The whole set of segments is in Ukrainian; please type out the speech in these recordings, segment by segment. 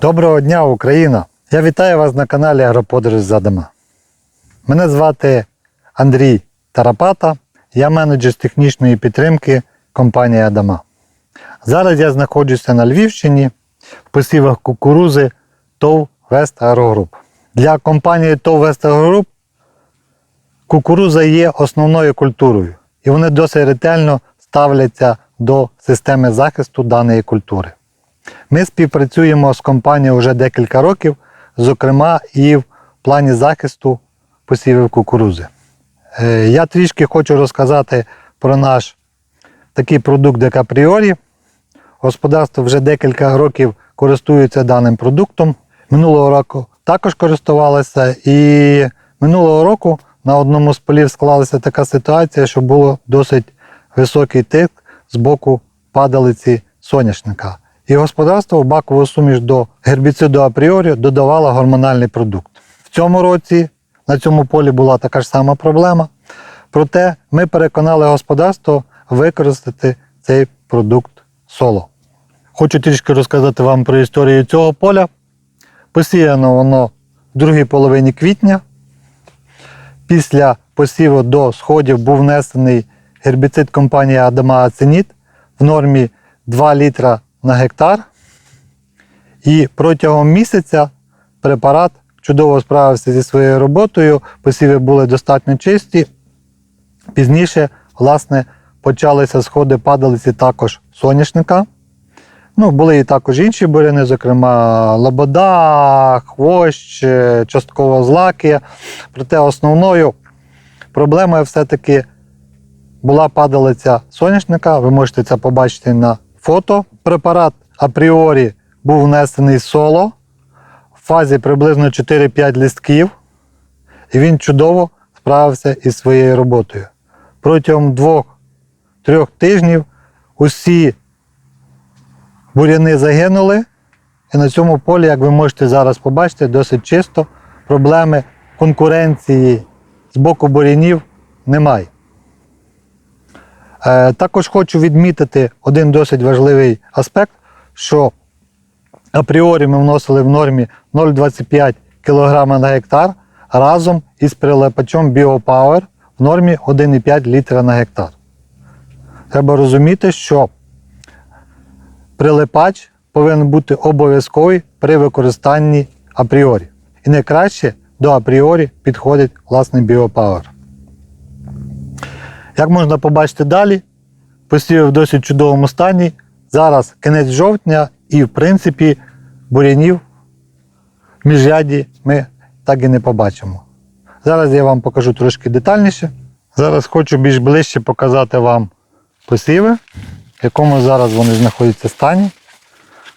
Доброго дня, Україна! Я вітаю вас на каналі Агроподорож за дома. Мене звати Андрій Тарапата, я менеджер з технічної підтримки компанії Адама. Зараз я знаходжуся на Львівщині в посівах кукурузи ТОВ Вест Агрогруп. Для компанії ТОВ Вест Агрогруп кукуруза є основною культурою, і вони досить ретельно ставляться до системи захисту даної культури. Ми співпрацюємо з компанією вже декілька років, зокрема і в плані захисту посівів кукурузи. Е, Я трішки хочу розказати про наш такий продукт як апріорі. Господарство вже декілька років користується даним продуктом. Минулого року також користувалося, і минулого року на одному з полів склалася така ситуація, що було досить високий тиск з боку падалиці соняшника. І господарство в бакову суміш до гербіциду апріорі додавало гормональний продукт. В цьому році на цьому полі була така ж сама проблема. Проте ми переконали господарство використати цей продукт соло. Хочу трішки розказати вам про історію цього поля. Посіяно воно в другій половині квітня. Після посіву до сходів був внесений гербіцид компанії Адама Аценіт в нормі 2 літра на гектар. І протягом місяця препарат чудово справився зі своєю роботою, посіви були достатньо чисті. Пізніше, власне, почалися сходи падалиці також соняшника. Ну, були і також інші буряни, зокрема лобода, хвощ, е, частково злаки. Проте основною проблемою все-таки була падалиця соняшника. Ви можете це побачити на фото. Препарат апріорі був внесений соло в фазі приблизно 4-5 листків, і він чудово справився із своєю роботою. Протягом 2-3 тижнів усі буряни загинули, і на цьому полі, як ви можете зараз побачити, досить чисто. Проблеми конкуренції з боку бурянів немає. Е, Також хочу відмітити один досить важливий аспект, що апріорі ми вносили в нормі 0,25 кг на гектар разом із прилепачом BioPower в нормі 1,5 літра на гектар. Треба розуміти, що прилипач повинен бути обов'язковий при використанні апріорі. І найкраще до апріорі підходить власне BioPower. Як можна побачити далі, посів в досить чудовому стані. Зараз кінець жовтня і, в принципі, бурянів в міжряді ми так і не побачимо. Зараз я вам покажу трошки детальніше. Зараз хочу більш ближче показати вам посіви, в якому зараз вони знаходяться стані.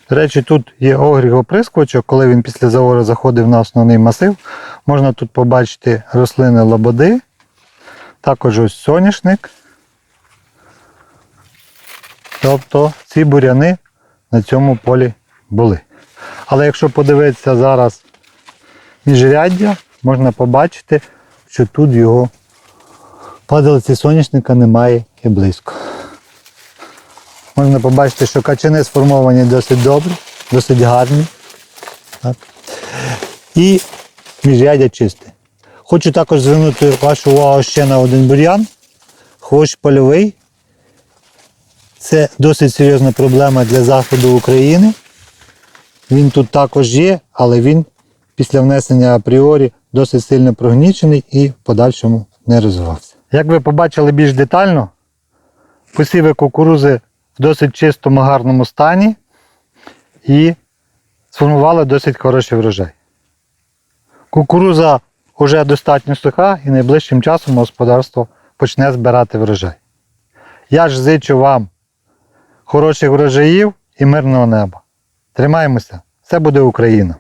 До речі, тут є огріх оприскувача, коли він після заору заходив на основний масив. Можна тут побачити рослини лободи, також ось соняшник. Тобто ці буряни на цьому полі були. Але якщо подивитися зараз міжряддя, можна побачити, що тут його падалиці соняшника немає і близько. Можна побачити, що качани сформовані досить добре, досить гарні. Так. І міжряддя чисте. Хочу також звернути вашу увагу ще на один бур'ян. Хвощ польовий. Це досить серйозна проблема для заходу України. Він тут також є, але він після внесення апріорі досить сильно прогнічений і в подальшому не розвивався. Як ви побачили більш детально, посіви кукурузи в досить чистому гарному стані і сформували досить хороший врожай. Кукуруза вже достатньо суха і найближчим часом господарство почне збирати врожай. Я ж зичу вам хороших врожаїв і мирного неба. Тримаємося! Все буде Україна!